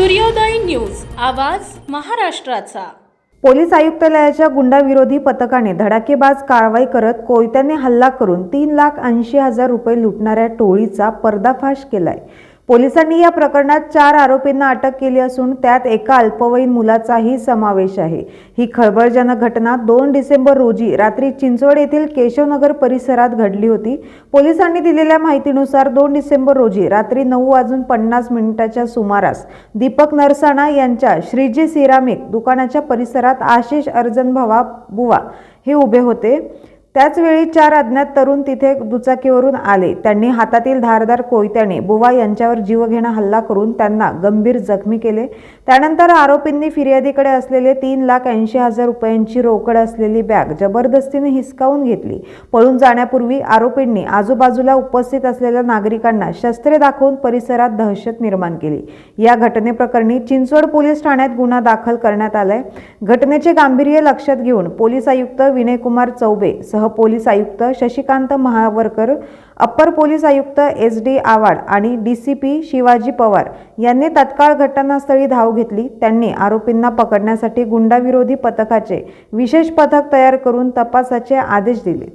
सूर्योदय न्यूज आवाज महाराष्ट्राचा. पोलीस आयुक्तालयाच्या गुंडाविरोधी पथकाने धडाकेबाज कारवाई करत कोयत्याने हल्ला करून तीन लाख ऐंशी हजार रुपये लुटणाऱ्या टोळीचा पर्दाफाश केलाय. पोलिसांनी या प्रकरणात चार आरोपींना अटक केली असून त्यात एका अल्पवयीन मुलाचाही समावेश आहे. ही खळबळजनक घटना दोन डिसेंबर रोजी रात्री चिंचवड येथील केशवनगर परिसरात घडली होती. पोलिसांनी दिलेल्या माहितीनुसार दोन डिसेंबर रोजी रात्री नऊ वाजून पन्नास मिनिटाच्या सुमारास दीपक नरसाणा यांच्या श्रीजी सिरामिक दुकानाच्या परिसरात आशिष अर्जन भवा बुवा हे उभे होते. त्याचवेळी चार अज्ञात तरुण तिथे दुचाकीवरून आले. त्यांनी हातातील धारदार कोयत्याने बुवा यांच्यावर जीवघेणा हल्ला करून त्यांना गंभीर जखमी केले. त्यानंतर आरोपींनी फिर्यादीकडे असलेले तीन लाख ऐंशी हजार रुपयांची रोकड असलेली बॅग जबरदस्तीने हिसकावून घेतली. पळून जाण्यापूर्वी आरोपींनी आजूबाजूला उपस्थित असलेल्या नागरिकांना शस्त्रे दाखवून परिसरात दहशत निर्माण केली. या घटनेप्रकरणी चिंचवड पोलीस ठाण्यात गुन्हा दाखल करण्यात आलाय. घटनेचे गांभीर्य लक्षात घेऊन पोलीस आयुक्त विनयकुमार चौबे सह पोलीस आयुक्त शशिकांत महावरकर अप्पर पोलीस आयुक्त एस डी आवाड आणि D C P Shivaji Pawar यांनी तत्काळ घटनास्थळी धाव घेतली. त्यांनी आरोपींना पकडण्यासाठी गुंडाविरोधी पथकाचे विशेष पथक तयार करून तपासाचे आदेश दिले.